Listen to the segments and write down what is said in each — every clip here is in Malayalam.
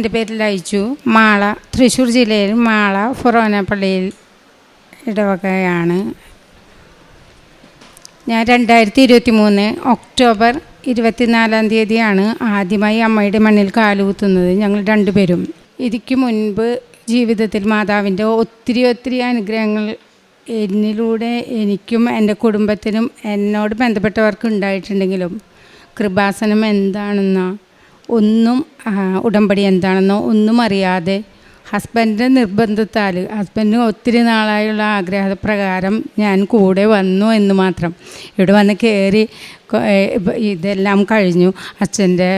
എന്റെ പേരിൽ അയച്ചു. മാള തൃശ്ശൂർ ജില്ലയിൽ മാള ഫൊറോനപ്പള്ളിയിൽ ഇടവകയാണ്. ഞാൻ രണ്ടായിരത്തി ഇരുപത്തി മൂന്ന് ഒക്ടോബർ ഇരുപത്തിനാലാം തീയതിയാണ് ആദ്യമായി അമ്മയുടെ മണ്ണിൽ കാലുകുത്തുന്നത്. ഞങ്ങൾ രണ്ടുപേരും. ഇതിക്ക് മുൻപ് ജീവിതത്തിൽ മാതാവിന്റെ ഒത്തിരി ഒത്തിരി അനുഗ്രഹങ്ങൾ എന്നിലൂടെ എനിക്കും എന്റെ കുടുംബത്തിനും എന്നോട് ബന്ധപ്പെട്ടവർക്ക് ഉണ്ടായിട്ടുണ്ടെങ്കിലും കൃപാസനം എന്താണെന്നോ ഒന്നും ഉടമ്പടി എന്താണെന്നോ ഒന്നും അറിയാതെ ഹസ്ബൻഡിന്റെ നിർബന്ധത്താൽ ഹസ്ബൻഡിന് ഒത്തിരി നാളായുള്ള ആഗ്രഹപ്രകാരം ഞാൻ കൂടെ വന്നു എന്ന് മാത്രം. ഇവിടെ വന്ന് കയറി ഇതെല്ലാം കഴിഞ്ഞു. അച്ഛന്റെ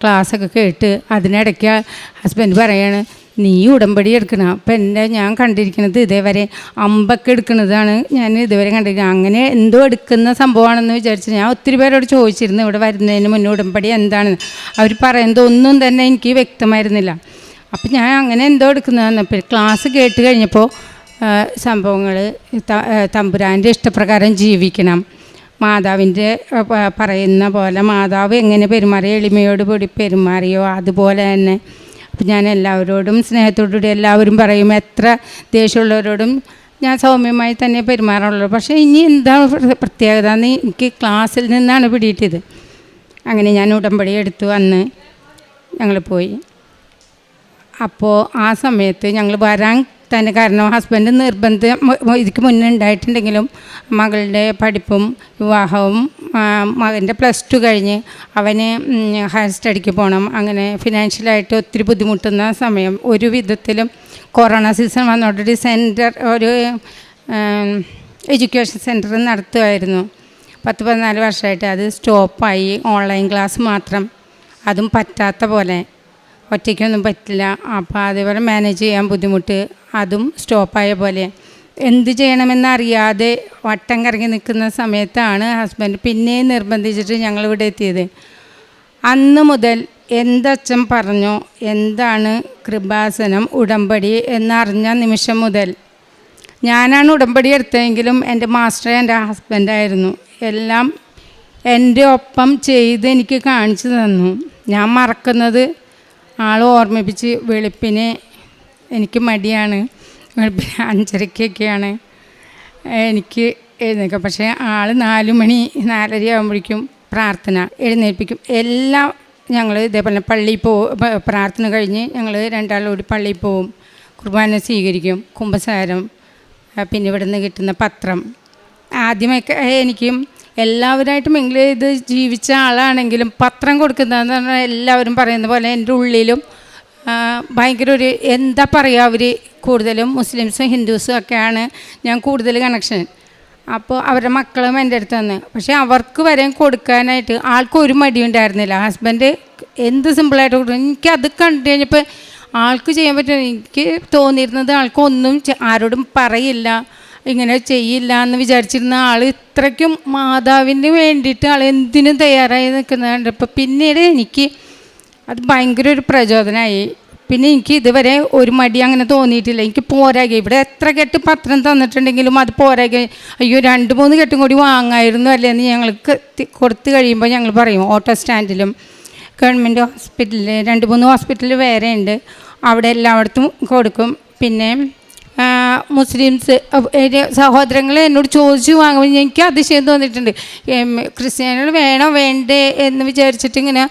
ക്ലാസ്സൊക്കെ കേട്ട് അതിനിടയ്ക്ക് ഹസ്ബൻഡ് പറയാണ് നീ ഉടമ്പടി എടുക്കണം. അപ്പം എന്റെ ഞാൻ കണ്ടിരിക്കുന്നത് ഇതേവരെ അമ്പൊക്കെ എടുക്കുന്നതാണ്. ഞാൻ ഇതുവരെ കണ്ടിരിക്കുന്നത്. അങ്ങനെ എന്തോ എടുക്കുന്ന സംഭവമാണെന്ന് വിചാരിച്ചു ഞാൻ ഒത്തിരി പേരോട് ചോദിച്ചിരുന്നു ഇവിടെ വരുന്നതിന് മുന്നേ ഉടമ്പടി എന്താണെന്ന്? അവർ പറയുന്നത് ഒന്നും തന്നെ എനിക്ക് വ്യക്തമായിരുന്നില്ല. അപ്പം ഞാൻ അങ്ങനെ എന്തോ എടുക്കുന്നതാണ്. അപ്പോൾ ക്ലാസ് കേട്ട് കഴിഞ്ഞപ്പോൾ സംഭവങ്ങൾ തമ്പുരാന്റെ ഇഷ്ടപ്രകാരം ജീവിക്കണം. മാതാവിന്റെ പറയുന്ന പോലെ മാതാവ് എങ്ങനെ പെരുമാറി? എളിമയോട് കൂടി പെരുമാറിയോ? അതുപോലെ തന്നെ അപ്പം ഞാൻ എല്ലാവരോടും സ്നേഹത്തോടുകൂടി എല്ലാവരും പറയും എത്ര ദേഷ്യമുള്ളവരോടും ഞാൻ സൗമ്യമായി തന്നെ പെരുമാറുള്ളൂ പക്ഷേ ഇനി എന്താണ് പ്ര- പ്രത്യേകത? എന്ന് എനിക്ക് ക്ലാസ്സിൽ നിന്നാണ് പിടിയിട്ടത് അങ്ങനെ ഞാൻ ഉടമ്പടി എടുത്തു. അന്ന് ഞങ്ങൾ പോയി. അപ്പോൾ ആ സമയത്ത് ഞങ്ങൾ വരാൻ തന്നെ. കാരണം ഹസ്ബൻഡ് നിർബന്ധം ഇതിക്ക് മുന്നേ ഉണ്ടായിട്ടുണ്ടെങ്കിലും മകളുടെ പഠിപ്പും വിവാഹവും മകന്റെ പ്ലസ് ടു കഴിഞ്ഞ് അവന് ഹയർ സ്റ്റഡിക്ക് പോകണം അങ്ങനെ ഫിനാൻഷ്യലായിട്ട് ഒത്തിരി ബുദ്ധിമുട്ടുന്ന സമയം ഒരു വിധത്തിലും കൊറോണ സീസൺ വന്നോട്ടൊരു സെന്റർ ഒരു എഡ്യൂക്കേഷൻ സെന്റർ നടത്തുമായിരുന്നു പത്ത് പതിനാല് വർഷമായിട്ട് അത് സ്റ്റോപ്പായി ഓൺലൈൻ ക്ലാസ് മാത്രം. അതും പറ്റാത്ത പോലെ. ഒറ്റയ്ക്കൊന്നും പറ്റില്ല. അപ്പോൾ അതേപോലെ മാനേജ് ചെയ്യാൻ ബുദ്ധിമുട്ട്. അതും സ്റ്റോപ്പായ പോലെ. എന്ത് ചെയ്യണമെന്നറിയാതെ വട്ടം കറങ്ങി നിൽക്കുന്ന സമയത്താണ് ഹസ്ബൻഡ് പിന്നെയും നിർബന്ധിച്ചിട്ട് ഞങ്ങളിവിടെ എത്തിയത്. അന്ന് മുതൽ എന്തച്ഛൻ പറഞ്ഞോ എന്താണ് കൃപാസനം ഉടമ്പടി എന്നറിഞ്ഞ നിമിഷം മുതൽ. ഞാനാണ് ഉടമ്പടി എടുത്തതെങ്കിലും എന്റെ മാസ്റ്റർ എന്റെ ഹസ്ബൻഡായിരുന്നു എല്ലാം എന്റെ ഒപ്പം ചെയ്ത് എനിക്ക് കാണിച്ചു തന്നു. ഞാൻ മറക്കുന്നത് ആൾ ഓർമ്മിപ്പിച്ച് വെളുപ്പിന് എനിക്ക് മടിയാണ്. വെളുപ്പിന് അഞ്ചരക്കൊക്കെയാണ്. എനിക്ക് എഴുന്നേൽക്കുക പക്ഷേ ആൾ നാല് മണി നാലര ആകുമ്പോഴേക്കും പ്രാർത്ഥന എഴുന്നേൽപ്പിക്കും. എല്ലാം ഞങ്ങൾ ഇതേപോലെ പള്ളിയിൽ പോകും പ്രാർത്ഥന കഴിഞ്ഞ് ഞങ്ങൾ രണ്ടാളോടി പള്ളിയിൽ പോവും. കുർബാന സ്വീകരിക്കും കുംഭസാരം പിന്നെ ഇവിടെ നിന്ന് കിട്ടുന്ന പത്രം. ആദ്യമൊക്കെ എനിക്കും എല്ലാവരുമായിട്ടും മിങ്കിൾ ചെയ്ത് ജീവിച്ച ആളാണെങ്കിലും പത്രം കൊടുക്കുന്നതെന്ന് പറഞ്ഞാൽ എല്ലാവരും പറയുന്ന പോലെ എന്റെ ഉള്ളിലും ഭയങ്കര ഒരു എന്താ പറയുക അവർ കൂടുതലും മുസ്ലിംസും ഹിന്ദുസും ഒക്കെയാണ് ഞാൻ കൂടുതൽ കണക്ഷൻ അപ്പോൾ അവരുടെ മക്കളും എന്റെ അടുത്ത് വന്ന്. പക്ഷേ അവർക്ക് വരെ കൊടുക്കാനായിട്ട് ആൾക്ക് ഒരു മടി ഉണ്ടായിരുന്നില്ല. ഹസ്ബൻഡ് എന്ത് സിമ്പിളായിട്ട് കൊടുക്കും. എനിക്കത് കണ്ടു കഴിഞ്ഞപ്പോൾ ആൾക്ക് ചെയ്യാൻ പറ്റും. എനിക്ക് തോന്നിയിരുന്നത് ആൾക്കൊന്നും ആരോടും പറയില്ല. ഇങ്ങനെ ചെയ്യില്ല എന്ന് വിചാരിച്ചിരുന്ന ആൾ ഇത്രയ്ക്കും മാതാവിന് വേണ്ടിയിട്ട് ആൾ എന്തിനും തയ്യാറായി നിൽക്കുന്നുണ്ട് ഇപ്പം പിന്നീട് എനിക്ക് അത് ഭയങ്കര ഒരു പ്രചോദനമായി പിന്നെ എനിക്ക് ഇതുവരെ ഒരു മടി അങ്ങനെ തോന്നിയിട്ടില്ല. എനിക്ക് പോരാകെ. ഇവിടെ എത്ര കെട്ട് പത്രം തന്നിട്ടുണ്ടെങ്കിലും അത് പോരാകെ. അയ്യോ രണ്ട് മൂന്ന് കെട്ടും കൂടി വാങ്ങായിരുന്നു അല്ലേന്ന് ഞങ്ങൾക്ക് കൊടുത്തു കഴിയുമ്പോൾ ഞങ്ങൾ പറയും ഓട്ടോ സ്റ്റാൻഡിലും ഗവൺമെന്റ് ഹോസ്പിറ്റലിൽ രണ്ട് മൂന്ന് ഹോസ്പിറ്റലിൽ വേറെ ഉണ്ട്. അവിടെ എല്ലായിടത്തും കൊടുക്കും. പിന്നെ മുസ്ലിംസ് സഹോദരങ്ങൾ എന്നോട് ചോദിച്ചു വാങ്ങുമ്പോൾ എനിക്ക് അതിശയം തോന്നിയിട്ടുണ്ട്. ക്രിസ്ത്യാനികൾ വേണോ വേണ്ടേ എന്ന് വിചാരിച്ചിട്ട് ഇങ്ങനെ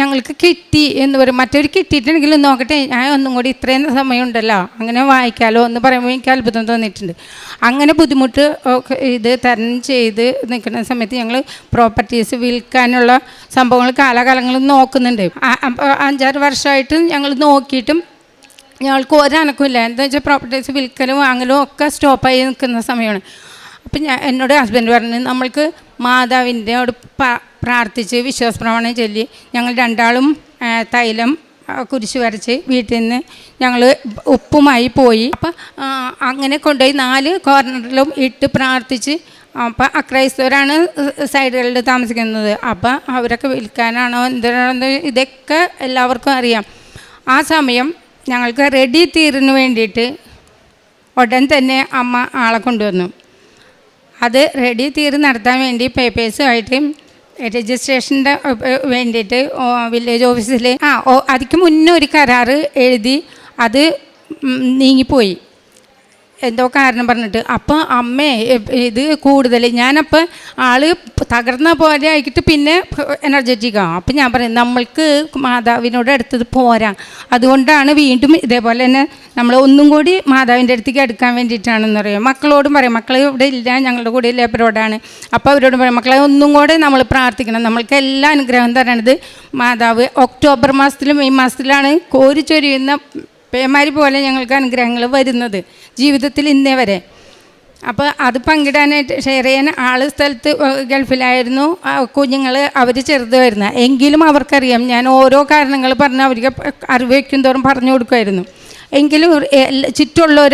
ഞങ്ങൾക്ക് കിട്ടി എന്ന് പറയും. മറ്റൊരു കിട്ടിയിട്ടുണ്ടെങ്കിലും നോക്കട്ടെ ഞാൻ ഒന്നും കൂടി ഇത്രയും സമയമുണ്ടല്ലോ അങ്ങനെ വായിക്കാലോ എന്ന് പറയുമ്പോൾ എനിക്ക് അത്ഭുതം തോന്നിയിട്ടുണ്ട്. അങ്ങനെ ബുദ്ധിമുട്ട് ഇത് തരണം ചെയ്ത് നിൽക്കുന്ന സമയത്ത് ഞങ്ങൾ പ്രോപ്പർട്ടീസ് വിൽക്കാനുള്ള സംഭവങ്ങൾ കാലാകാലങ്ങളിൽ നോക്കുന്നുണ്ട്. അഞ്ചാറ് വർഷമായിട്ട് ഞങ്ങൾ നോക്കിയിട്ടും ഞങ്ങൾക്ക് ഒരനക്കില്ല എന്താ വെച്ചാൽ പ്രോപ്പർട്ടീസ് വിൽക്കലും വാങ്ങലും ഒക്കെ സ്റ്റോപ്പായി നിൽക്കുന്ന സമയമാണ്. അപ്പം ഞാൻ എന്നോട് ഹസ്ബൻഡ് പറഞ്ഞു നമ്മൾക്ക് മാതാവിന്റെ അവിടെ പ്രാർത്ഥിച്ച് വിശ്വാസപ്രമാണം ചൊല്ലി ഞങ്ങൾ രണ്ടാളും തൈലം കുരിശ് വരച്ച് വീട്ടിൽ നിന്ന് ഞങ്ങൾ ഉപ്പുമായി പോയി. അപ്പം അങ്ങനെ കൊണ്ടുപോയി നാല് കോർണറിലും ഇട്ട് പ്രാർത്ഥിച്ച് അപ്പം അക്രൈസ്തവരാണ് സൈഡുകളിൽ താമസിക്കുന്നത്. അപ്പം അവരൊക്കെ വിൽക്കാനാണോ എന്തിനാണോ ഇതൊക്കെ എല്ലാവർക്കും അറിയാം. ആ സമയം ഞങ്ങൾക്ക് റെഡി തീരിന് വേണ്ടിയിട്ട് ഉടൻ തന്നെ അമ്മ ആളെ കൊണ്ടുവന്നു. അത് റെഡി തീര് നടത്താൻ വേണ്ടി പേപ്പേഴ്സുമായിട്ട് രജിസ്ട്രേഷന്റെ വേണ്ടിയിട്ട് വില്ലേജ് ഓഫീസിൽ ആ അതിക്ക് മുന്നേ ഒരു കരാറ് എഴുതി അത് നീങ്ങിപ്പോയി. എന്തോ കാരണം പറഞ്ഞിട്ട് അപ്പോൾ അമ്മേ ഇത് കൂടുതൽ ഞാനപ്പോൾ ആൾ തകർന്ന പോലെ ആയിട്ട് പിന്നെ എനർജറ്റിക്കാണ് അപ്പം ഞാൻ പറയും നമ്മൾക്ക് മാതാവിനോട് അടുത്തത് പോരാ. അതുകൊണ്ടാണ് വീണ്ടും ഇതേപോലെ തന്നെ നമ്മൾ ഒന്നും കൂടി മാതാവിന്റെ അടുത്തേക്ക് എടുക്കാൻ വേണ്ടിയിട്ടാണെന്ന് പറയും. മക്കളോടും പറയും മക്കൾ ഇവിടെ ഇല്ല ഞങ്ങളുടെ കൂടെ ഇല്ല അവരോടാണ് അപ്പോൾ അവരോട് പറയും മക്കളെ ഒന്നും കൂടെ നമ്മൾ പ്രാർത്ഥിക്കണം. നമ്മൾക്ക് എല്ലാ അനുഗ്രഹം തരണത് മാതാവ്. ഒക്ടോബർ മാസത്തിലും മെയ് മാസത്തിലാണ് കോരി ചൊരിയുന്ന പേമാരി പോലെ ഞങ്ങൾക്ക് അനുഗ്രഹങ്ങൾ വരുന്നത് ജീവിതത്തിൽ ഇന്നേ വരെ. അപ്പോൾ അത് പങ്കിടാനായിട്ട് ഷെയർ ചെയ്യാൻ ആൾ സ്ഥലത്ത് ഗൾഫിലായിരുന്നു. കുഞ്ഞുങ്ങൾ അവർ ചെറുതായിരുന്നു എങ്കിലും അവർക്കറിയാം ഞാൻ ഓരോ കാരണങ്ങൾ പറഞ്ഞ് അവർക്ക് അറിവ് വയ്ക്കും തോറും പറഞ്ഞു കൊടുക്കുമായിരുന്നു. എങ്കിലും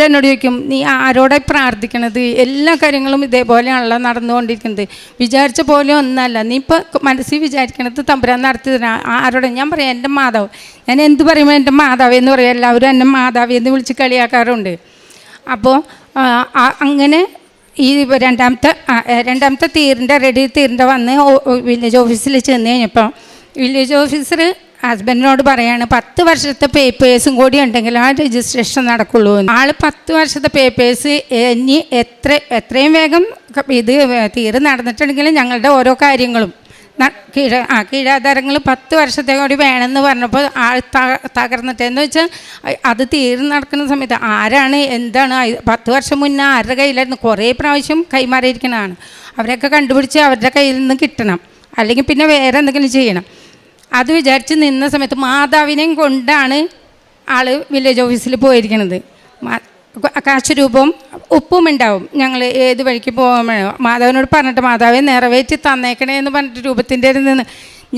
എന്നോട് ചോദിക്കും നീ ആരോടെ പ്രാർത്ഥിക്കണത്? എല്ലാ കാര്യങ്ങളും ഇതേപോലെയാണല്ലോ നടന്നുകൊണ്ടിരിക്കുന്നത്. വിചാരിച്ച പോലെ ഒന്നല്ല. നീ ഇപ്പോൾ മനസ്സിൽ വിചാരിക്കണത് തമ്പുരാൻ നടത്തി തരാം ആരോടെ? ഞാൻ പറയാം എന്റെ മാതാവ്. ഞാൻ എന്ത് പറയുമ്പോൾ എന്റെ മാതാവ് എന്ന് പറയും. എല്ലാവരും എന്നെ മാതാവ് എന്ന് വിളിച്ച് കളിയാക്കാറുണ്ട്. അപ്പോൾ അങ്ങനെ ഈ രണ്ടാമത്തെ രണ്ടാമത്തെ തീരിന്റെ റെഡി തീരിന്റെ വന്ന് വില്ലേജ് ഓഫീസിൽ ചെന്ന് കഴിഞ്ഞപ്പോൾ വില്ലേജ് ഓഫീസർ ഹസ്ബൻഡിനോട് പറയാണ് പത്ത് വർഷത്തെ പേപ്പേഴ്സും കൂടി ഉണ്ടെങ്കിൽ ആ രജിസ്ട്രേഷൻ നടക്കുള്ളൂ. ആൾ പത്ത് വർഷത്തെ പേപ്പേഴ്സ് ഇനി എത്ര എത്രയും വേഗം ഇത് തീരെ നടന്നിട്ടുണ്ടെങ്കിൽ ഞങ്ങളുടെ ഓരോ കാര്യങ്ങളും. കീഴ ആ കീഴാധാരങ്ങൾ പത്ത് വർഷത്തെ കൂടി വേണമെന്ന് പറഞ്ഞപ്പോൾ ആൾ തകർന്നിട്ടെന്ന് വെച്ചാൽ അത് തീർന്നു നടക്കുന്ന സമയത്ത് ആരാണ് എന്താണ് പത്ത് വർഷം മുന്നേ ആരുടെ കയ്യിലായിരുന്നു കുറേ പ്രാവശ്യം കൈമാറിയിരിക്കണതാണ്. അവരെയൊക്കെ കണ്ടുപിടിച്ച് അവരുടെ കയ്യിൽ നിന്ന് കിട്ടണം. അല്ലെങ്കിൽ പിന്നെ വേറെ എന്തെങ്കിലും ചെയ്യണം. അത് വിചാരിച്ച് നിന്ന സമയത്ത് മാതാവിനെയും കൊണ്ടാണ് ആൾ വില്ലേജ് ഓഫീസിൽ പോയിരിക്കുന്നത് കാശ് രൂപം ഉപ്പും ഉണ്ടാവും ഞങ്ങൾ ഏത് വഴിക്ക് പോകുമ്പോഴോ മാതാവിനോട് പറഞ്ഞിട്ട് മാതാവെ നിറവേറ്റി തന്നേക്കണേ എന്ന് പറഞ്ഞിട്ട് രൂപത്തിന്റെ നിന്ന്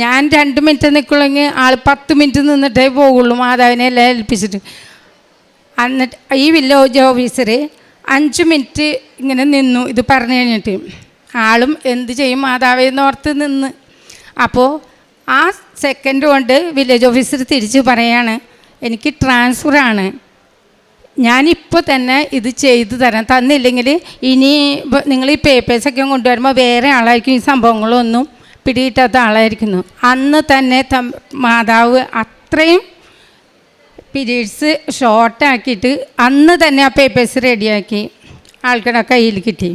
ഞാൻ രണ്ട് മിനിറ്റ് നിൽക്കുള്ളെങ്കിൽ ആൾ പത്ത് മിനിറ്റ് നിന്നിട്ടേ പോകുള്ളൂ മാതാവിനെ എല്ലാം ഏൽപ്പിച്ചിട്ട്. എന്നിട്ട് ഈ വില്ലേജ് ഓഫീസർ അഞ്ച് മിനിറ്റ് ഇങ്ങനെ നിന്നു ഇത് പറഞ്ഞു കഴിഞ്ഞിട്ട്. ആളും എന്ത് ചെയ്യും മാതാവിനോർത്ത് നിന്ന്. അപ്പോൾ ആ സെക്കൻഡ് കൊണ്ട് വില്ലേജ് ഓഫീസർ തിരിച്ച് പറയാണ് എനിക്ക് ട്രാൻസ്ഫറാണ് ഞാനിപ്പോൾ തന്നെ ഇത് ചെയ്തു തരാം. തന്നില്ലെങ്കിൽ ഇനി നിങ്ങൾ ഈ പേപ്പേഴ്സൊക്കെ കൊണ്ടുവരുമ്പോൾ വേറെ ആളായിരിക്കും ഈ സംഭവങ്ങളൊന്നും പിടിയിട്ടാത്ത ആളായിരിക്കുന്നു. അന്ന് തന്നെ മാതാവ് അത്രയും പീരീഡ്സ് ഷോർട്ടാക്കിയിട്ട് അന്ന് തന്നെ ആ പേപ്പേഴ്സ് റെഡിയാക്കി ആൾക്കാരുടെ കയ്യിൽ കിട്ടി.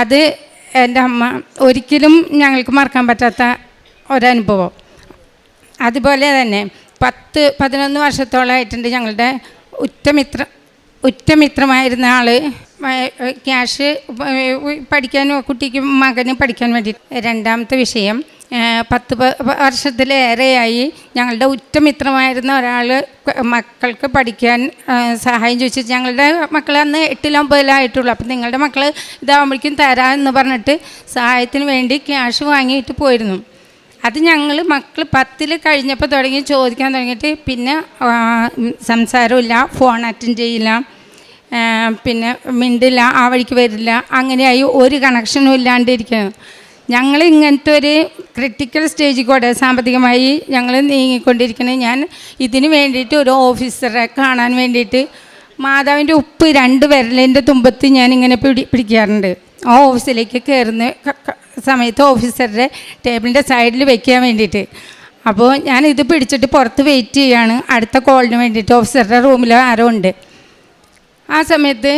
അത് എന്റെ അമ്മ ഒരിക്കലും ഞങ്ങൾക്ക് മറക്കാൻ പറ്റാത്ത ഒരനുഭവം. അതുപോലെ തന്നെ പത്ത് പതിനൊന്ന് വർഷത്തോളമായിട്ടുണ്ട് ഞങ്ങളുടെ ഉറ്റമിത്ര ഉറ്റമിത്രമായിരുന്ന ആൾ ക്യാഷ് പഠിക്കാൻ കുട്ടിക്ക് മകന് പഠിക്കാൻ വേണ്ടി രണ്ടാമത്തെ വിഷയം പത്ത് വർഷത്തിലേറെയായി ഞങ്ങളുടെ ഉറ്റമിത്രമായിരുന്ന ഒരാൾ മക്കൾക്ക് പഠിക്കാൻ സഹായം ചോദിച്ചു. ഞങ്ങളുടെ മക്കൾ അന്ന് എട്ടിലോ ഒമ്പതിലായിട്ടുള്ളൂ. അപ്പം നിങ്ങളുടെ മക്കൾ ഇതാവുമ്പോഴേക്കും തരാമെന്ന് പറഞ്ഞിട്ട് സഹായത്തിന് വേണ്ടി ക്യാഷ് വാങ്ങിയിട്ട് പോയിരുന്നു. അത് ഞങ്ങൾ മക്കൾ പത്തിൽ കഴിഞ്ഞപ്പോൾ തുടങ്ങി ചോദിക്കാൻ തുടങ്ങിയിട്ട് പിന്നെ സംസാരമില്ല ഫോൺ അറ്റൻഡ് ചെയ്യില്ല പിന്നെ മിണ്ടില്ല ആ വഴിക്ക് വരില്ല അങ്ങനെയായി ഒരു കണക്ഷനും ഇല്ലാണ്ടിരിക്കുന്നു. ഞങ്ങൾ ഇങ്ങനത്തെ ഒരു ക്രിട്ടിക്കൽ സ്റ്റേജിൽ കൂടെ സാമ്പത്തികമായി ഞങ്ങൾ നീങ്ങിക്കൊണ്ടിരിക്കുന്നത് ഞാൻ ഇതിന് വേണ്ടിയിട്ട് ഒരു ഓഫീസറെ കാണാൻ വേണ്ടിയിട്ട് മാതാവിന്റെ ഉപ്പ് രണ്ട് വിരലിന്റെ തുമ്പത്ത് ഞാൻ ഇങ്ങനെ പിടി പിടിക്കാറുണ്ട്. ആ ഓഫീസിലേക്ക് കയറുന്ന സമയത്ത് ഓഫീസറുടെ ടേബിളിന്റെ സൈഡിൽ വെക്കാൻ വേണ്ടിയിട്ട്. അപ്പോൾ ഞാൻ ഇത് പിടിച്ചിട്ട് പുറത്ത് വെയിറ്റ് ചെയ്യാണ്. അടുത്ത കോളിന് വേണ്ടിയിട്ട് ഓഫീസറുടെ റൂമിൽ ആരോ ഉണ്ട്. ആ സമയത്ത്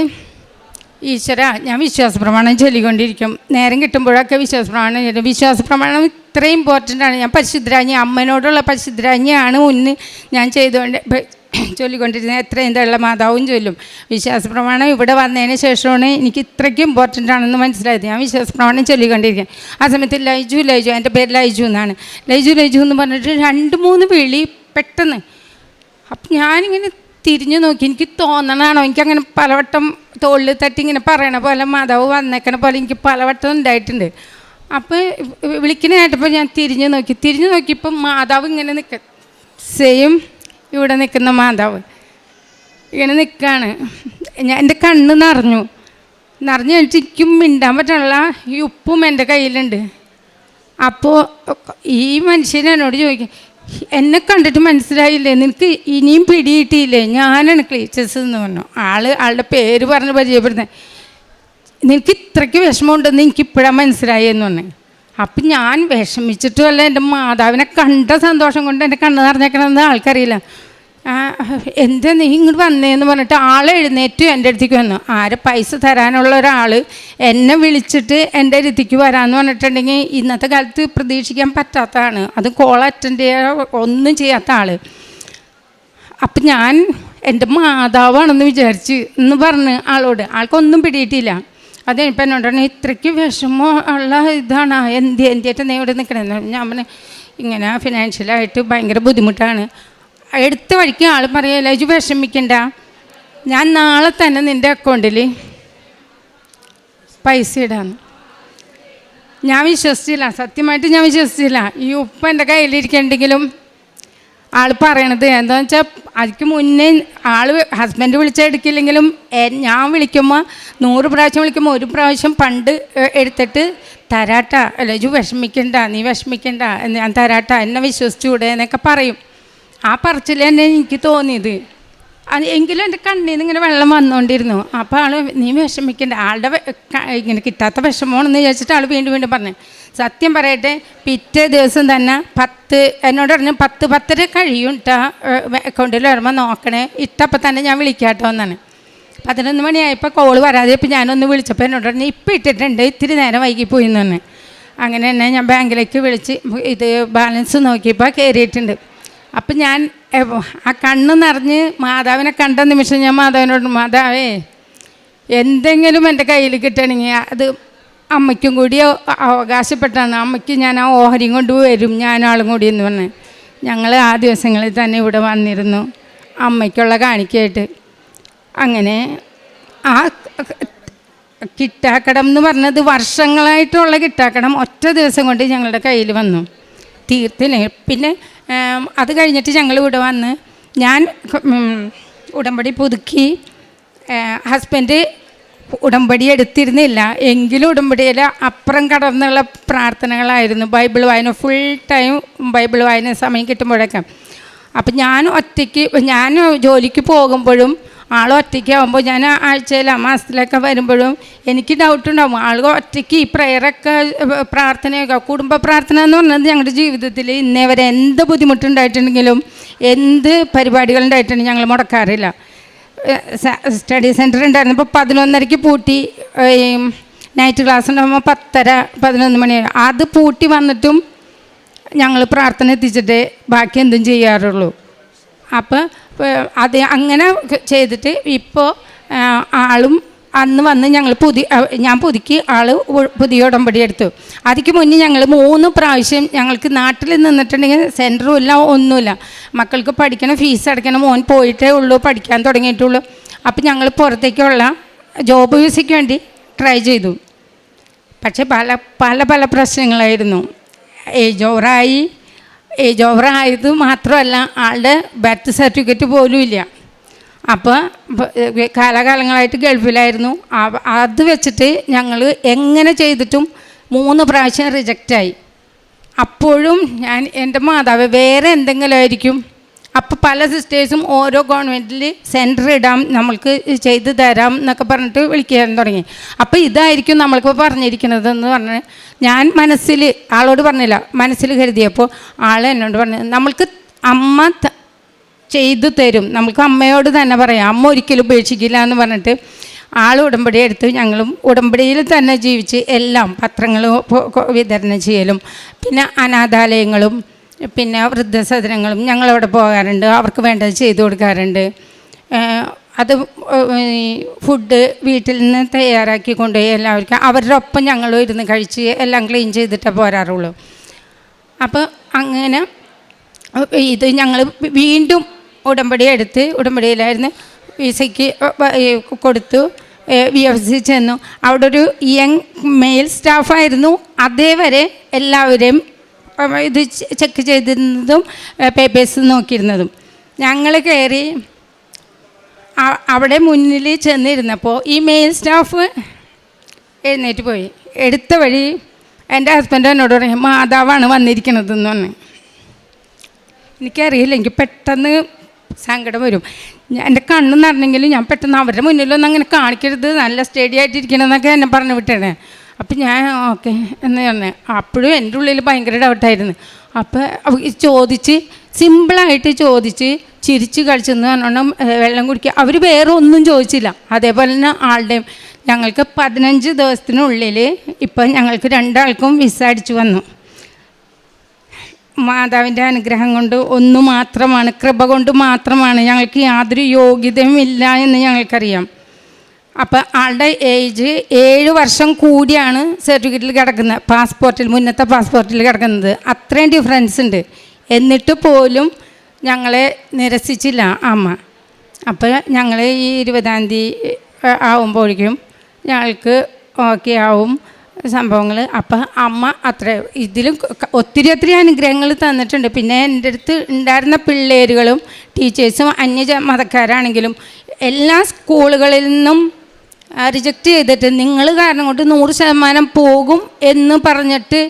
ഈശ്വര ഞാൻ വിശ്വാസപ്രമാണം ചൊല്ലിക്കൊണ്ടിരിക്കും. നേരം കിട്ടുമ്പോഴൊക്കെ വിശ്വാസപ്രമാണം ചൊല്ലും. വിശ്വാസ പ്രമാണം ഇത്രയും ഇമ്പോർട്ടന്റ് ആണ്. ഞാൻ പരിശുദ്ധരാജ്ഞി അമ്മനോടുള്ള പരിശുദ്ധരാജ്ഞിയാണ് മുന്നിൽ ഞാൻ ചെയ്തുകൊണ്ട് ചൊല്ലിക്കൊണ്ടിരുന്നത് എത്രയും തള്ള മാതാവും ചൊല്ലും. വിശ്വാസ പ്രമാണം ഇവിടെ വന്നതിന് ശേഷമാണ് എനിക്ക് ഇത്രയ്ക്കും ഇമ്പോർട്ടന്റ് ആണെന്ന് മനസ്സിലായത്. ഞാൻ വിശ്വാസ പ്രമാണം ചൊല്ലിക്കൊണ്ടിരിക്കുക ആ സമയത്ത് ലൈജു ലൈജു എന്റെ പേര് ലൈജു എന്നാണ്. ലൈജു ലൈജു എന്ന് പറഞ്ഞിട്ട് രണ്ട് മൂന്ന് വിളി പെട്ടെന്ന്. അപ്പം ഞാനിങ്ങനെ തിരിഞ്ഞു നോക്കി. എനിക്ക് തോന്നണാണോ എനിക്കങ്ങനെ പലവട്ടം തോളിൽ തട്ടി ഇങ്ങനെ പറയണ പോലെ മാതാവ് വന്നേക്കണ പോലെ എനിക്ക് പലവട്ടം ഉണ്ടായിട്ടുണ്ട്. അപ്പോൾ വിളിക്കണ കേട്ടപ്പോൾ ഞാൻ തിരിഞ്ഞു നോക്കി. തിരിഞ്ഞു നോക്കിയപ്പോൾ മാതാവ് ഇങ്ങനെ നിൽക്ക സെയിം ഇവിടെ നിൽക്കുന്ന മാതാവ്. ഇങ്ങനെ നിൽക്കുകയാണ് ഞാൻ എന്റെ കണ്ണ് നിറഞ്ഞു. നിറഞ്ഞു എനിക്കും മിണ്ടാൻ പറ്റാനുള്ള ഈ ഉപ്പും എന്റെ കയ്യിലുണ്ട്. അപ്പോൾ ഈ മനുഷ്യൻ എന്നോട് ചോദിക്കും എന്നെ കണ്ടിട്ട് മനസ്സിലായില്ലേ? നിനക്ക് ഇനിയും പിടിയിട്ടില്ലേ ഞാനാണ് ക്ലീച്ചസ് എന്ന് പറഞ്ഞു. ആൾ ആളുടെ പേര് പറഞ്ഞ് പരിചയപ്പെടുന്നത്. നിനക്ക് ഇത്രയ്ക്ക് വിഷമമുണ്ടെന്ന് എനിക്കിപ്പോഴാണ് മനസ്സിലായി എന്ന് പറഞ്ഞു. അപ്പം ഞാൻ വിഷമിച്ചിട്ടുമല്ല എന്റെ മാതാവിനെ കണ്ട സന്തോഷം കൊണ്ട് എന്റെ കണ്ണ് നിറഞ്ഞേക്കണമെന്ന് ആൾക്കറിയില്ല. എന്താ നീ ഇങ്ങോട്ട് വന്നേന്ന് പറഞ്ഞിട്ട് ആൾ എഴുന്നേറ്റ് എന്റെ അടുത്തേക്ക് വന്നു. ആരെ പൈസ തരാനുള്ള ഒരാൾ എന്നെ വിളിച്ചിട്ട് എന്റെ അടുത്തേക്ക് വരാമെന്ന് പറഞ്ഞിട്ടുണ്ടെങ്കിൽ ഇന്നത്തെ കാലത്ത് പ്രതീക്ഷിക്കാൻ പറ്റാത്തതാണ്. അത് കോൾ അറ്റൻഡ് ചെയ്യാൻ ഒന്നും ചെയ്യാത്ത ആൾ അപ്പം ഞാൻ എന്റെ മാതാവാണെന്ന് വിചാരിച്ച് എന്ന് പറഞ്ഞ് ആളോട് ആൾക്കൊന്നും പിടിയിട്ടില്ല. അത് ഇപ്പം എന്നോട് പറഞ്ഞു ഇത്രയ്ക്ക് വിഷമം ഉള്ള ഇതാണ്. എന്ത് എന്തിയായിട്ട് നീ ഇവിടെ നിൽക്കണമെന്ന് ഞാൻ പറഞ്ഞു ഇങ്ങനെ ഫിനാൻഷ്യലായിട്ട് ഭയങ്കര ബുദ്ധിമുട്ടാണ്. എടുത്ത വഴിക്ക് ആൾ പറയല്ല ഇത് വിഷമിക്കണ്ട. ഞാൻ നാളെ തന്നെ നിന്റെ അക്കൗണ്ടിൽ പൈസ ഇടാന്ന്. ഞാൻ വിശ്വസിച്ചില്ല. സത്യമായിട്ട് ഞാൻ വിശ്വസിച്ചില്ല. ഈ ഉപ്പ് എന്റെ കയ്യിലിരിക്കണ്ടെങ്കിലും ആൾ പറയണത് എന്താണെന്ന് വെച്ചാൽ അതിക്ക് മുന്നേ ആൾ ഹസ്ബൻഡ് വിളിച്ചെടുക്കില്ലെങ്കിലും ഞാൻ വിളിക്കുമ്പോൾ നൂറ് പ്രാവശ്യം വിളിക്കുമ്പോൾ ഒരു പ്രാവശ്യം പണ്ട് എടുത്തിട്ട് തരാട്ട അല്ല ജു വിഷമിക്കണ്ട നീ വിഷമിക്കണ്ട ഞാൻ തരാട്ട എന്നെ വിശ്വസിച്ചുകൂടെ എന്നൊക്കെ പറയും. ആ പറച്ചിൽ തന്നെ എനിക്ക് തോന്നിയത്. അത് എങ്കിലും എന്റെ കണ്ണിൽ നിന്ന് ഇങ്ങനെ വെള്ളം വന്നുകൊണ്ടിരുന്നു അപ്പോൾ ആൾ നീ വിഷമിക്കണ്ട ആളുടെ ഇങ്ങനെ കിട്ടാത്ത വിഷമമാണെന്ന് വിചാരിച്ചിട്ട് ആൾ വീണ്ടും വീണ്ടും പറഞ്ഞു. സത്യം പറയട്ടെ പിറ്റേ ദിവസം തന്നെ പത്ത് എന്നോട് പറഞ്ഞു പത്ത് പത്തര കഴിയും ഇട്ടാ അക്കൗണ്ടിൽ വരുമ്പോൾ നോക്കണേ ഇട്ടപ്പോൾ തന്നെ ഞാൻ വിളിക്കാട്ടോ എന്നാണ്. പതിനൊന്ന് മണിയായപ്പോൾ കോൾ വരാതെ ഇപ്പം ഞാനൊന്ന് വിളിച്ചപ്പോൾ എന്നോട് പറഞ്ഞു ഇപ്പം ഇട്ടിട്ടുണ്ട് ഇത്തിരി നേരം വൈകിപ്പോയി തന്നെ അങ്ങനെ തന്നെ ഞാൻ ബാങ്കിലേക്ക് വിളിച്ച് ഇത് ബാലൻസ് നോക്കിയപ്പോൾ കയറിയിട്ടുണ്ട് അപ്പം ഞാൻ ആ കണ്ണ് നിറഞ്ഞ് മാതാവിനെ കണ്ട നിമിഷം ഞാൻ മാതാവിനോട് മാതാവേ എന്തെങ്കിലും എന്റെ കയ്യിൽ കിട്ടണമെങ്കിൽ അത് അമ്മയ്ക്കും കൂടി അവകാശപ്പെട്ടാണ്. അമ്മയ്ക്ക് ഞാൻ ആ ഓഹരിയും കൊണ്ട് വരും. ഞാനാളും കൂടി എന്ന് പറഞ്ഞ്. ഞങ്ങൾ ആ ദിവസങ്ങളിൽ തന്നെ ഇവിടെ വന്നിരുന്നു. അമ്മയ്ക്കുള്ള കാണിക്കായിട്ട് അങ്ങനെ ആ കിട്ടാക്കടം എന്ന് പറഞ്ഞത് വർഷങ്ങളായിട്ടുള്ള കിട്ടാക്കടം ഒറ്റ ദിവസം കൊണ്ട് ഞങ്ങളുടെ കയ്യിൽ വന്നു. തീർത്തില്ല? പിന്നെ അത് കഴിഞ്ഞിട്ട് ഞങ്ങൾ ഇവിടെ വന്ന് ഞാൻ ഉടമ്പടി പുതുക്കി. ഹസ്ബൻഡ് ഉടമ്പടി എടുത്തിരുന്നില്ല. എങ്കിലും ഉടമ്പടിയിൽ അപ്പുറം കടന്നുള്ള പ്രാർത്ഥനകളായിരുന്നു. ബൈബിൾ വായന ഫുൾ ടൈം ബൈബിൾ വായന സമയം കിട്ടുമ്പോഴൊക്കെ. അപ്പം ഞാൻ ഒറ്റയ്ക്ക് ഞാൻ ജോലിക്ക് പോകുമ്പോഴും ആൾ ഒറ്റയ്ക്കാവുമ്പോൾ ഞാൻ ആഴ്ചയില മാസത്തിലൊക്കെ വരുമ്പോഴും എനിക്ക് ഡൗട്ട് ഉണ്ടാവും. ആൾ ഒറ്റയ്ക്ക് ഈ പ്രയറൊക്കെ പ്രാർത്ഥനയൊക്കെ കുടുംബ പ്രാർത്ഥന എന്ന് പറഞ്ഞത് ഞങ്ങളുടെ ജീവിതത്തിൽ ഇന്നേ വരെ എന്ത് ബുദ്ധിമുട്ടുണ്ടായിട്ടുണ്ടെങ്കിലും എന്ത് പരിപാടികളുണ്ടായിട്ടുണ്ടെങ്കിൽ ഞങ്ങൾ മുടക്കാറില്ല. സ്റ്റഡി സെന്റർ ഉണ്ടായിരുന്നു. ഇപ്പോൾ പതിനൊന്നരയ്ക്ക് പൂട്ടി. നൈറ്റ് ക്ലാസ് ഉണ്ടാകുമ്പോൾ പത്തര പതിനൊന്ന് മണി അത് പൂട്ടി വന്നിട്ടും ഞങ്ങൾ പ്രാർത്ഥന എത്തിച്ചിട്ട് ബാക്കി എന്തും ചെയ്യാറുള്ളൂ. അപ്പോൾ അത് അങ്ങനെ ചെയ്തിട്ട് ഇപ്പോൾ ആളും അന്ന് വന്ന് ഞങ്ങൾ പുതിയ ഞാൻ പുതുക്കി ആൾ പുതിയ ഉടമ്പടി എടുത്തു. അതിക്ക് മുന്നേ ഞങ്ങൾ മൂന്ന് പ്രാവശ്യം ഞങ്ങൾക്ക് നാട്ടിൽ നിന്നിട്ടുണ്ടെങ്കിൽ സെന്ററും ഇല്ല ഒന്നുമില്ല. മക്കൾക്ക് പഠിക്കണം ഫീസ് അടയ്ക്കണം മോൻ പോയിട്ടേ ഉള്ളൂ പഠിക്കാൻ തുടങ്ങിയിട്ടുള്ളൂ. അപ്പം ഞങ്ങൾ പുറത്തേക്കുള്ള ജോബ് വിസയ്ക്ക് വേണ്ടി ട്രൈ ചെയ്തു. പക്ഷേ പല പല പല പ്രശ്നങ്ങളായിരുന്നു. ഏജ് ഓവറായി ഏജ് ഓവറായത് മാത്രമല്ല ആളുടെ ബർത്ത് സർട്ടിഫിക്കറ്റ് പോലും ഇല്ല. അപ്പോൾ കാലകാലങ്ങളായിട്ട് ഗൾഫിലായിരുന്നു. അത് വെച്ചിട്ട് ഞങ്ങൾ എങ്ങനെ ചെയ്തിട്ടും മൂന്ന് പ്രാവശ്യം റിജക്റ്റായി അപ്പോഴും ഞാൻ എന്റെ മാതാവ് വേറെ എന്തെങ്കിലും ആയിരിക്കും. അപ്പോൾ പല സിസ്റ്റേഴ്സും ഓരോ ഗവൺമെന്റിൽ സെന്റർ ഇടാം നമ്മൾക്ക് ചെയ്ത് തരാം എന്നൊക്കെ പറഞ്ഞിട്ട് വിളിക്കാൻ തുടങ്ങി. അപ്പോൾ ഇതായിരിക്കും നമ്മൾക്ക് പറഞ്ഞിരിക്കുന്നത് എന്ന് പറഞ്ഞ് ഞാൻ മനസ്സിൽ ആളോട് പറഞ്ഞില്ല മനസ്സിൽ കരുതിയപ്പോൾ ആൾ എന്നോട് പറഞ്ഞു നമ്മൾക്ക് അമ്മ ചെയ്തു തരും. നമുക്ക് അമ്മയോട് തന്നെ പറയാം അമ്മ ഒരിക്കലും ഉപേക്ഷിക്കില്ല എന്ന് പറഞ്ഞിട്ട് ആൾ ഉടമ്പടി എടുത്ത് ഞങ്ങളും ഉടമ്പടിയിൽ തന്നെ ജീവിച്ച് എല്ലാം പത്രങ്ങൾ വിതരണം ചെയ്യലും. പിന്നെ അനാഥാലയങ്ങളും പിന്നെ വൃദ്ധസദനങ്ങളും ഞങ്ങളവിടെ പോകാറുണ്ട്. അവർക്ക് വേണ്ടത് ചെയ്തു കൊടുക്കാറുണ്ട്. അത് ഫുഡ് വീട്ടിൽ നിന്ന് തയ്യാറാക്കി കൊണ്ടുപോയി എല്ലാവർക്കും അവരുടെ ഒപ്പം ഞങ്ങളും ഇരുന്ന് കഴിച്ച് എല്ലാം ക്ലീൻ ചെയ്തിട്ടേ പോരാറുള്ളൂ. അപ്പോൾ അങ്ങനെ ഇത് ഞങ്ങൾ വീണ്ടും ഉടമ്പടി എടുത്ത് ഉടമ്പടിയിലായിരുന്നു വിസയ്ക്ക് കൊടുത്തു. വി എഫ് സി ചെന്നു. അവിടെ ഒരു യങ് മെയിൽ സ്റ്റാഫായിരുന്നു. അതേവരെ എല്ലാവരെയും ഇത് ചെക്ക് ചെയ്തിരുന്നതും പേപ്പേഴ്സ് നോക്കിയിരുന്നതും. ഞങ്ങൾ കയറി അവിടെ മുന്നിൽ ചെന്നിരുന്നപ്പോൾ ഈ മെയിൽ സ്റ്റാഫ് എഴുന്നേറ്റ് പോയി. എടുത്ത വഴി എന്റെ ഹസ്ബൻഡ് എന്നോട് പറയും മാതാവാണ് വന്നിരിക്കണതെന്ന് പറഞ്ഞു. എനിക്കറിയില്ല എനിക്ക് പെട്ടെന്ന് സങ്കടം വരും. എന്റെ കണ്ണ് നിറഞ്ഞെങ്കിലും ഞാൻ പെട്ടെന്ന് അവരുടെ മുന്നിലൊന്നും അങ്ങനെ കാണിക്കരുത്. നല്ല സ്റ്റഡി ആയിട്ടിരിക്കണമെന്നൊക്കെ എന്നെ പറഞ്ഞു വിട്ടേണേ. അപ്പം ഞാൻ ഓക്കെ എന്ന് പറഞ്ഞു. അപ്പോഴും എന്റെ ഉള്ളിൽ ഭയങ്കര ഡൗട്ടായിരുന്നു അപ്പോൾ ചോദിച്ച് സിമ്പിളായിട്ട് ചോദിച്ച് ചിരിച്ച് കളിച്ചെന്ന് പറഞ്ഞോണം വെള്ളം കുടിക്കുക അവർ വേറെ ഒന്നും ചോദിച്ചില്ല. അതേപോലെ തന്നെ ആളുടെയും. ഞങ്ങൾക്ക് പതിനഞ്ച് ദിവസത്തിനുള്ളിൽ ഇപ്പം ഞങ്ങൾക്ക് രണ്ടാൾക്കും വിസ അടിച്ചു വന്നു. മാതാവിന്റെ അനുഗ്രഹം കൊണ്ട് ഒന്നു മാത്രമാണ് കൃപ കൊണ്ട് മാത്രമാണ് ഞങ്ങൾക്ക് യാതൊരു യോഗ്യതയും ഇല്ല എന്ന് ഞങ്ങൾക്കറിയാം. അപ്പോൾ ആളുടെ ഏജ് ഏഴ് വർഷം കൂടിയാണ് സർട്ടിഫിക്കറ്റിൽ കിടക്കുന്നത് പാസ്പോർട്ടിൽ മുന്നത്തെ പാസ്പോർട്ടിൽ കിടക്കുന്നത്. അത്രയും ഡിഫറൻസ് ഉണ്ട്. എന്നിട്ട് പോലും ഞങ്ങളെ നിരസിച്ചില്ല അമ്മ. അപ്പോൾ ഞങ്ങൾ ഈ ഇരുപതാം തീയതി ആവുമ്പോഴേക്കും ഞങ്ങൾക്ക് ഓക്കെ ആവും. സംഭവങ്ങൾ. അപ്പം അമ്മ അത്ര ഇതിലും ഒത്തിരി ഒത്തിരി അനുഗ്രഹങ്ങൾ തന്നിട്ടുണ്ട്. പിന്നെ എന്റെ അടുത്ത് ഉണ്ടായിരുന്ന പിള്ളേരുകളും ടീച്ചേഴ്സും അന്യ മതക്കാരാണെങ്കിലും എല്ലാ സ്കൂളുകളിൽ നിന്നും റിജക്റ്റ് ചെയ്തിട്ട് നിങ്ങൾ കാരണം കൊണ്ട് നൂറ് ശതമാനം പോകും എന്ന് പറഞ്ഞിട്ട്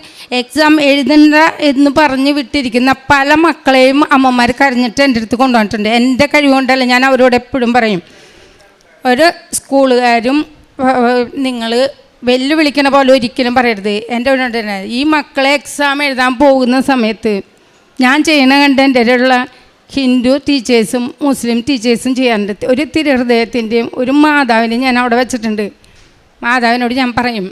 എക്സാം എഴുതണ്ട എന്ന് പറഞ്ഞ് വിട്ടിരിക്കുന്ന പല മക്കളെയും അമ്മമാർ കരഞ്ഞിട്ട് എന്റെ അടുത്ത് കൊണ്ടുവന്നിട്ടുണ്ട്. എന്റെ കഴിവുകൊണ്ടല്ല ഞാൻ അവരോട് എപ്പോഴും പറയും. ഒരു സ്കൂളുകാരും നിങ്ങൾ വെല്ലുവിളിക്കണ പോലെ ഒരിക്കലും പറയരുത്. എന്റെ ഉടനെ ഈ മക്കളെ എക്സാം എഴുതാൻ പോകുന്ന സമയത്ത് ഞാൻ ചെയ്യണ കണ്ട് എന്റെ ഉള്ള ഹിന്ദു ടീച്ചേഴ്സും മുസ്ലിം ടീച്ചേഴ്സും ചെയ്യാറുണ്ട് ഒരു തിരുഹൃദയത്തിന്റെയും ഒരു മാതാവിനെയും ഞാൻ അവിടെ വെച്ചിട്ടുണ്ട്. മാതാവിനോട് ഞാൻ പറയും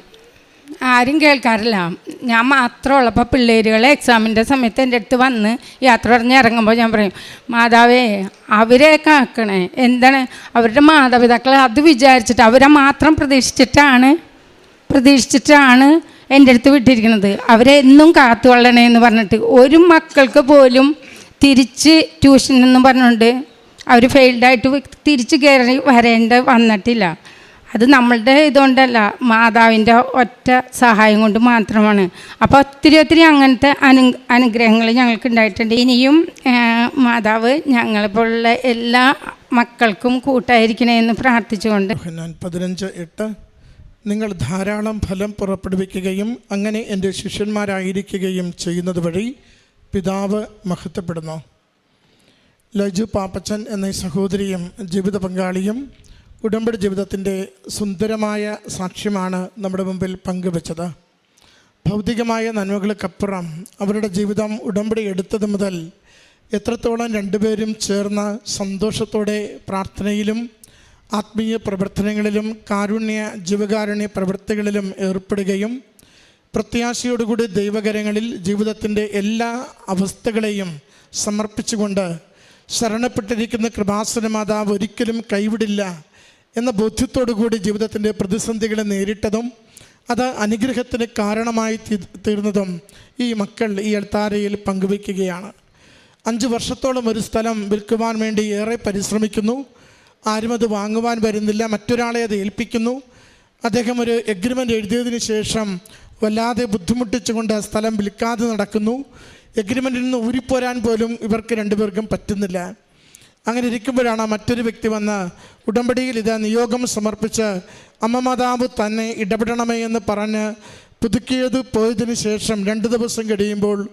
ആരും കേൾക്കാറില്ല. ഞാൻ മാത്രമുള്ളപ്പോൾ പിള്ളേരുകൾ എക്സാമിന്റെ സമയത്ത് എന്റെ അടുത്ത് വന്ന് യാത്ര പറഞ്ഞ് ഇറങ്ങുമ്പോൾ ഞാൻ പറയും മാതാവേ അവരെ കാക്കണേ. എന്താണ്? അവരുടെ മാതാപിതാക്കളെ അത് വിചാരിച്ചിട്ട് അവരെ മാത്രം പ്രതീക്ഷിച്ചിട്ടാണ് പ്രതീക്ഷിച്ചിട്ടാണ് എന്റെ അടുത്ത് വിട്ടിരിക്കുന്നത്. അവരെ എന്നും കാത്തു കൊള്ളണേ എന്ന് പറഞ്ഞിട്ട് ഒരു മക്കൾക്ക് പോലും തിരിച്ച് ട്യൂഷൻ എന്ന് പറഞ്ഞുകൊണ്ട് അവർ ഫെയിൽഡായിട്ട് തിരിച്ച് കയറി വരേണ്ട വന്നിട്ടില്ല. അത് നമ്മളുടെ ഇതുകൊണ്ടല്ല മാതാവിന്റെ ഒറ്റ സഹായം കൊണ്ട് മാത്രമാണ്. അപ്പോൾ ഒത്തിരി ഒത്തിരി അങ്ങനത്തെ അനു അനുഗ്രഹങ്ങൾ ഞങ്ങൾക്ക് ഉണ്ടായിട്ടുണ്ട്. ഇനിയും മാതാവ് ഞങ്ങളെപ്പോലുള്ള എല്ലാ മക്കൾക്കും കൂട്ടായിരിക്കണേ എന്ന് പ്രാർത്ഥിച്ചുകൊണ്ട്. പതിനഞ്ച് എട്ട് നിങ്ങൾ ധാരാളം ഫലം പുറപ്പെടുവിക്കുകയും അങ്ങനെ എന്റെ ശിഷ്യന്മാരായിരിക്കുകയും ചെയ്യുന്നത് വഴി പിതാവ് മഹത്വപ്പെടുന്നു. ലജു പാപ്പച്ചൻ എന്ന സഹോദരിയും ജീവിത പങ്കാളിയും ഉടമ്പടി ജീവിതത്തിന്റെ സുന്ദരമായ സാക്ഷ്യമാണ് നമ്മുടെ മുമ്പിൽ പങ്കുവച്ചത്. ഭൗതികമായ നന്മകൾക്കപ്പുറം അവരുടെ ജീവിതം ഉടമ്പടി എടുത്തത് മുതൽ എത്രത്തോളം രണ്ടുപേരും ചേർന്ന് സന്തോഷത്തോടെ പ്രാർത്ഥനയിലും ആത്മീയ പ്രവർത്തനങ്ങളിലും കാരുണ്യ ജീവകാരുണ്യ പ്രവൃത്തികളിലും ഏർപ്പെടുകയും പ്രത്യാശയോടുകൂടി ദൈവകരങ്ങളിൽ ജീവിതത്തിന്റെ എല്ലാ അവസ്ഥകളെയും സമർപ്പിച്ചുകൊണ്ട് ശരണപ്പെട്ടിരിക്കുന്ന കൃപാസന മാതാവ് ഒരിക്കലും കൈവിടില്ല എന്ന ബോധ്യത്തോടു കൂടി ജീവിതത്തിന്റെ പ്രതിസന്ധികളെ നേരിട്ടതും അത് അനുഗ്രഹത്തിന് കാരണമായി തീർന്നതും ഈ മക്കൾ ഈ എൽത്താരയിൽ പങ്കുവയ്ക്കുകയാണ്. അഞ്ച് വർഷത്തോളം ഒരു സ്ഥലം വിൽക്കുവാൻ വേണ്ടി ഏറെ പരിശ്രമിക്കുന്നു. ആരും അത് വാങ്ങുവാൻ വരുന്നില്ല. മറ്റൊരാളെ അത് ഏൽപ്പിക്കുന്നു. അദ്ദേഹം ഒരു എഗ്രിമെന്റ് എഴുതിയതിന് ശേഷം വല്ലാതെ ബുദ്ധിമുട്ടിച്ചുകൊണ്ട് ആ സ്ഥലം വിൽക്കാതെ നടക്കുന്നു. എഗ്രിമെന്റിൽ നിന്ന് ഊരിപ്പോരാൻ പോലും ഇവർക്ക് രണ്ടുപേർക്കും പറ്റുന്നില്ല. അങ്ങനെ ഇരിക്കുമ്പോഴാണ് മറ്റൊരു വ്യക്തി വന്ന് ഉടമ്പടിയിൽ ഇത് നിയോഗം സമർപ്പിച്ച് അമ്മ മാതാവ് തന്നെ ഇടപെടണമേ എന്ന് പറഞ്ഞ് പുതുക്കിയത് പോയതിനു ശേഷം രണ്ട് ദിവസം കഴിയുമ്പോൾ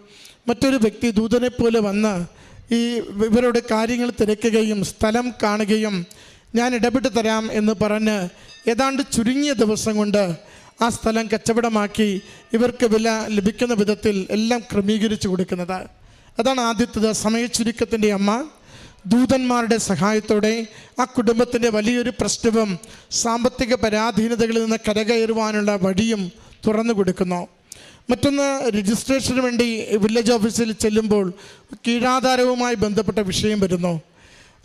മറ്റൊരു വ്യക്തി ദൂതനെ പോലെ വന്ന് ഈ ഇവരുടെ കാര്യങ്ങൾ തിരക്കുകയും സ്ഥലം കാണുകയും ഞാൻ ഇടപെട്ട് തരാം എന്ന് പറഞ്ഞ് ഏതാണ്ട് ചുരുങ്ങിയ ദിവസം കൊണ്ട് ആ സ്ഥലം കച്ചവടമാക്കി ഇവർക്ക് വില ലഭിക്കുന്ന വിധത്തിൽ എല്ലാം ക്രമീകരിച്ചു കൊടുക്കുന്നത്. അതാണ് ആദ്യത്തത് സമയച്ചുരുക്കത്തിന്റെ അമ്മ. ദൂതന്മാരുടെ സഹായത്തോടെ ആ കുടുംബത്തിന്റെ വലിയൊരു പ്രശ്നവും സാമ്പത്തിക പരാധീനതകളിൽ നിന്ന് കരകയറുവാനുള്ള വഴിയും തുറന്നു കൊടുക്കുന്നു. മറ്റൊന്ന് രജിസ്ട്രേഷന് വേണ്ടി വില്ലേജ് ഓഫീസിൽ ചെല്ലുമ്പോൾ കീഴാധാരവുമായി ബന്ധപ്പെട്ട വിഷയം വരുന്നു.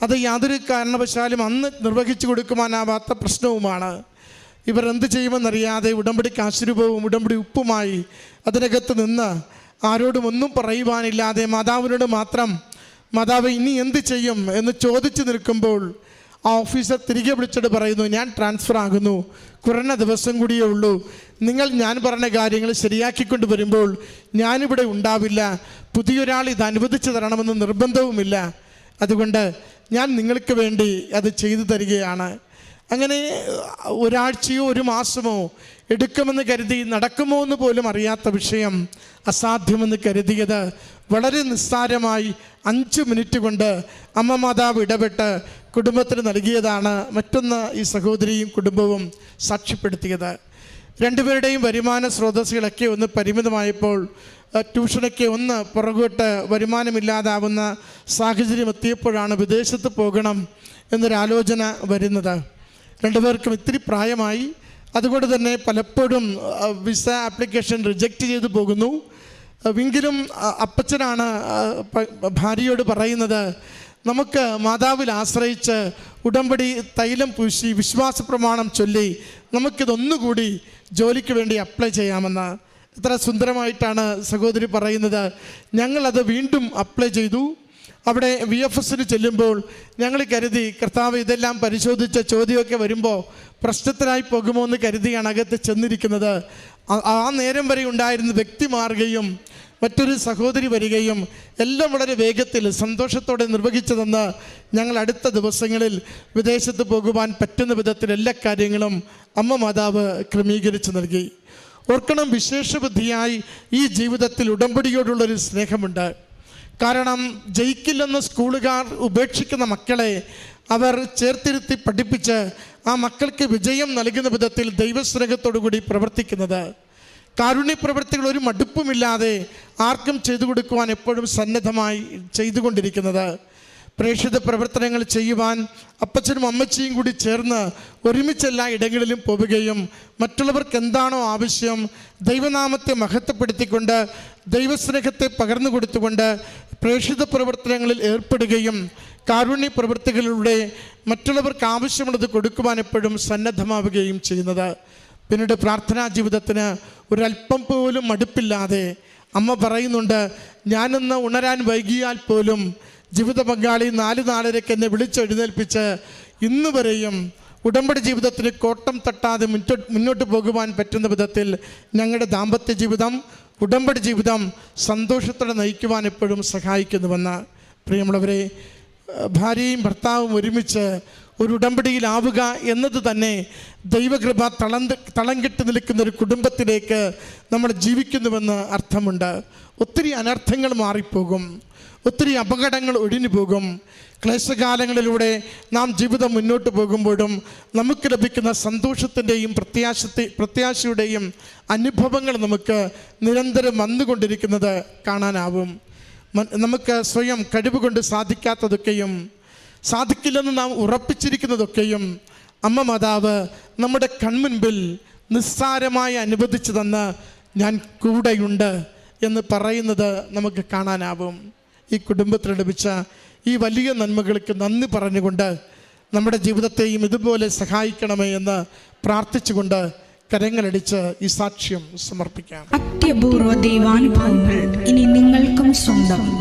അത് യാതൊരു കാരണവശാലും അന്ന് നിർവഹിച്ചു കൊടുക്കുവാനാവാത്ത പ്രശ്നവുമാണ്. ഇവർ എന്ത് ചെയ്യുമെന്നറിയാതെ ഉടമ്പടി കാശുരൂപവും ഉടമ്പടി ഉപ്പുമായി അതിനകത്ത് നിന്ന് ആരോടും ഒന്നും പറയുവാനില്ലാതെ മാതാവിനോട് മാത്രം മാതാവ് ഇനി എന്ത് ചെയ്യും? എന്ന് ചോദിച്ചു നിൽക്കുമ്പോൾ ആ ഓഫീസർ തിരികെ വിളിച്ചിട്ട് പറയുന്നു ഞാൻ ട്രാൻസ്ഫർ ആകുന്നു കുറഞ്ഞ ദിവസം കൂടിയേ ഉള്ളൂ. നിങ്ങൾ ഞാൻ പറഞ്ഞ കാര്യങ്ങൾ ശരിയാക്കിക്കൊണ്ട് വരുമ്പോൾ ഞാനിവിടെ ഉണ്ടാവില്ല. പുതിയൊരാൾ ഇത് അനുവദിച്ചു തരണമെന്ന് നിർബന്ധവുമില്ല. അതുകൊണ്ട് ഞാൻ നിങ്ങൾക്ക് വേണ്ടി അത് ചെയ്തു തരികയാണ്. അങ്ങനെ ഒരാഴ്ചയോ ഒരു മാസമോ എടുക്കുമെന്ന് കരുതി നടക്കുമോ എന്ന് പോലും അറിയാത്ത വിഷയം അസാധ്യമെന്ന് കരുതിയത് വളരെ നിസ്സാരമായി അഞ്ച് മിനിറ്റ് കൊണ്ട് അമ്മ മാതാവ് ഇടപെട്ട് കുടുംബത്തിന് നൽകിയതാണ് മറ്റൊന്ന് ഈ സഹോദരിയും കുടുംബവും സാക്ഷ്യപ്പെടുത്തിയത്. രണ്ടുപേരുടെയും വരുമാന സ്രോതസ്സുകളൊക്കെ ഒന്ന് പരിമിതമായപ്പോൾ ട്യൂഷനൊക്കെ ഒന്ന് പുറകോട്ട് വരുമാനമില്ലാതാവുന്ന സാഹചര്യം എത്തിയപ്പോഴാണ് വിദേശത്ത് പോകണം എന്നൊരാലോചന വരുന്നത്. രണ്ടുപേർക്കും ഇത്തിരി പ്രായമായി. അതുകൊണ്ട് തന്നെ പലപ്പോഴും വിസ ആപ്ലിക്കേഷൻ റിജക്റ്റ് ചെയ്തു പോകുന്നു. എങ്കിലും അപ്പച്ചനാണ് ഭാര്യയോട് പറയുന്നത് നമുക്ക് മാതാവിൽ ആശ്രയിച്ച് ഉടമ്പടി തൈലം പൂശി വിശ്വാസ പ്രമാണം ചൊല്ലി നമുക്കിതൊന്നുകൂടി ജോലിക്ക് വേണ്ടി അപ്ലൈ ചെയ്യാമെന്ന്. എത്ര സുന്ദരമായിട്ടാണ് സഹോദരി പറയുന്നത്. ഞങ്ങളത് വീണ്ടും അപ്ലൈ ചെയ്തു. അവിടെ വി എഫ് എസിന് ചെല്ലുമ്പോൾ ഞങ്ങൾ കരുതി കർത്താവ് ഇതെല്ലാം പരിശോധിച്ച ചോദ്യമൊക്കെ വരുമ്പോൾ പ്രശ്നത്തിനായി പോകുമോ? എന്ന് കരുതിയാണ് അകത്ത് ചെന്നിരിക്കുന്നത്. ആ- ആ നേരം വരെ ഉണ്ടായിരുന്ന വ്യക്തി മാറുകയും മറ്റൊരു സഹോദരി വരികയും എല്ലാം വളരെ വേഗത്തിൽ സന്തോഷത്തോടെ നിർവഹിച്ചതെന്ന് ഞങ്ങൾ അടുത്ത ദിവസങ്ങളിൽ വിദേശത്ത് പോകുവാൻ പറ്റുന്ന വിധത്തിൽ എല്ലാ കാര്യങ്ങളും അമ്മ മാതാവ് ക്രമീകരിച്ചു നൽകി. ഓർക്കണം വിശേഷബുദ്ധിയായി ഈ ജീവിതത്തിൽ ഉടമ്പടിയോടുള്ളൊരു സ്നേഹമുണ്ട്. കാരണം ജയിക്കില്ലെന്ന് സ്കൂളുകാർ ഉപേക്ഷിക്കുന്ന മക്കളെ അവർ ചേർത്തിരുത്തി പഠിപ്പിച്ച് ആ മക്കൾക്ക് വിജയം നൽകുന്ന വിധത്തിൽ ദൈവസ്നേഹത്തോടു കൂടി പ്രവർത്തിക്കുന്നത്. കാരുണ്യ പ്രവർത്തികൾ ഒരു മടുപ്പുമില്ലാതെ ആർക്കും ചെയ്തു കൊടുക്കുവാൻ എപ്പോഴും സന്നദ്ധമായി ചെയ്തുകൊണ്ടിരിക്കുന്നത്. പ്രേക്ഷിത പ്രവർത്തനങ്ങൾ ചെയ്യുവാൻ അപ്പച്ചനും അമ്മച്ചിയും കൂടി ചേർന്ന് ഒരുമിച്ച് എല്ലാ ഇടങ്ങളിലും പോവുകയും മറ്റുള്ളവർക്ക് എന്താണോ ആവശ്യം ദൈവനാമത്തെ മഹത്വപ്പെടുത്തിക്കൊണ്ട് ദൈവസ്നേഹത്തെ പകർന്നു കൊടുത്തുകൊണ്ട് പ്രേക്ഷിത പ്രവർത്തനങ്ങളിൽ ഏർപ്പെടുകയും കാരുണ്യ പ്രവൃത്തികളിലൂടെ മറ്റുള്ളവർക്ക് ആവശ്യമുള്ളത് കൊടുക്കുവാൻ എപ്പോഴും സന്നദ്ധമാവുകയും ചെയ്യുന്നത്. പിന്നീട് പ്രാർത്ഥനാ ജീവിതത്തിന് ഒരല്പം പോലും മടുപ്പില്ലാതെ അമ്മ പറയുന്നുണ്ട് ഞാനിന്ന് ഉണരാൻ വൈകിയാൽ പോലും ജീവിത പങ്കാളി നാല് നാലരയ്ക്ക് എന്നെ വിളിച്ചെഴുന്നേൽപ്പിച്ച് ഇന്ന് വരെയും ഉടമ്പടി ജീവിതത്തിന് കോട്ടം തട്ടാതെ മുന്നോട്ട് മുന്നോട്ട് പോകുവാൻ പറ്റുന്ന വിധത്തിൽ ഞങ്ങളുടെ ദാമ്പത്യ ജീവിതം ഉടമ്പടി ജീവിതം സന്തോഷത്തോടെ നയിക്കുവാൻ എപ്പോഴും സഹായിക്കുന്നുവെന്ന്. പ്രിയമുള്ളവരെ ഭാര്യയും ഭർത്താവും ഒരുമിച്ച് ഒരു ഉടമ്പടിയിലാവുക എന്നത് തന്നെ ദൈവകൃപ തളന്ത് തളം കെട്ടി നിൽക്കുന്ന ഒരു കുടുംബത്തിലേക്ക് നമ്മൾ ജീവിക്കുന്നുവെന്ന് അർത്ഥമുണ്ട്. ഒത്തിരി അനർത്ഥങ്ങൾ മാറിപ്പോകും. ഒത്തിരി അപകടങ്ങൾ ഒഴിഞ്ഞു പോകും. ക്ലേശകാലങ്ങളിലൂടെ നാം ജീവിതം മുന്നോട്ട് പോകുമ്പോഴും നമുക്ക് ലഭിക്കുന്ന സന്തോഷത്തിന്റെയും പ്രത്യാശത്തെ പ്രത്യാശയുടെയും അനുഭവങ്ങൾ നമുക്ക് നിരന്തരം വന്നുകൊണ്ടിരിക്കുന്നത് കാണാനാവും. നമുക്ക് സ്വയം കഴിവ് കൊണ്ട് സാധിക്കാത്തതൊക്കെയും സാധിക്കില്ലെന്ന് നാം ഉറപ്പിച്ചിരിക്കുന്നതൊക്കെയും അമ്മ മാതാവ് നമ്മുടെ കൺമുൻപിൽ നിസ്സാരമായി അനുവദിച്ചു തന്ന് ഞാൻ കൂടെയുണ്ട് എന്ന് പറയുന്നത് നമുക്ക് കാണാനാവും. ഈ കുടുംബത്തിൽ ലഭിച്ച ഈ വലിയ നന്മകൾക്ക് നന്ദി പറഞ്ഞുകൊണ്ട് നമ്മുടെ ജീവിതത്തെയും ഇതുപോലെ സഹായിക്കണമേ എന്ന് പ്രാർത്ഥിച്ചുകൊണ്ട് കരങ്ങളടിച്ച് ഈ സാക്ഷ്യം സമർപ്പിക്കാം. അത്യപൂർവ ദൈവാനുഭവങ്ങൾ ഇനി നിങ്ങൾക്കും സ്വന്തം.